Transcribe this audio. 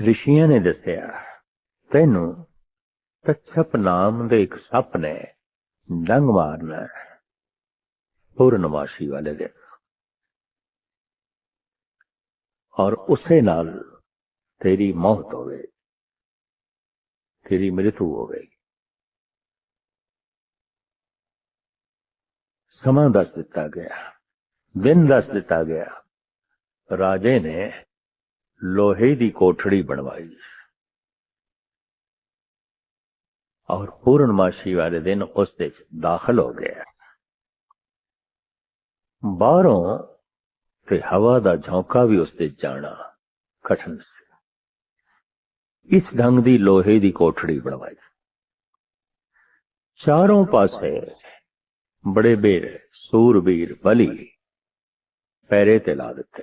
ਰਿਸ਼ੀਆਂ ਨੇ ਦੱਸਿਆ ਤੈਨੂੰ ਤਛਪ ਨਾਮ ਦੇ ਇੱਕ ਸੱਪ ਨੇ ਡੰਗ ਮਾਰਨਾ ਹੈ ਪੂਰਨਮਾਸ਼ੀ ਵਾਲੇ ਦਿਨ ਔਰ ਉਸੇ ਨਾਲ ਤੇਰੀ ਮੌਤ ਹੋਵੇ ਤੇਰੀ ਮ੍ਰਿਤੂ ਹੋਵੇਗੀ ਸਮਾਂ ਦੱਸ ਦਿੱਤਾ ਗਿਆ ਦਿਨ ਦੱਸ ਦਿੱਤਾ ਗਿਆ ਰਾਜੇ ਨੇ ਲੋਹੇ ਦੀ ਕੋਠੜੀ ਬਣਵਾਈ ਔਰ ਪੂਰਨਮਾਸ਼ੀ ਵਾਲੇ ਦਿਨ ਉਸ ਦੇ ਵਿੱਚ ਦਾਖਲ ਹੋ ਗਿਆ ਬਾਹਰੋਂ ਤੇ ਹਵਾ ਦਾ ਝੋਂਕਾ ਵੀ ਉਸ ਤੇ ਜਾਣਾ ਕਠਨ ਸੀ ਇਸ ਢੰਗ ਦੀ ਲੋਹੇ ਦੀ ਕੋਠੜੀ ਬਣਵਾਈ ਚਾਰੋਂ ਪਾਸੇ ਬੜੇ ਬੇਰ ਸੂਰਬੀਰ ਬਲੀ ਪੈਰੇ ਤੇ ਲਾ ਦਿੱਤੇ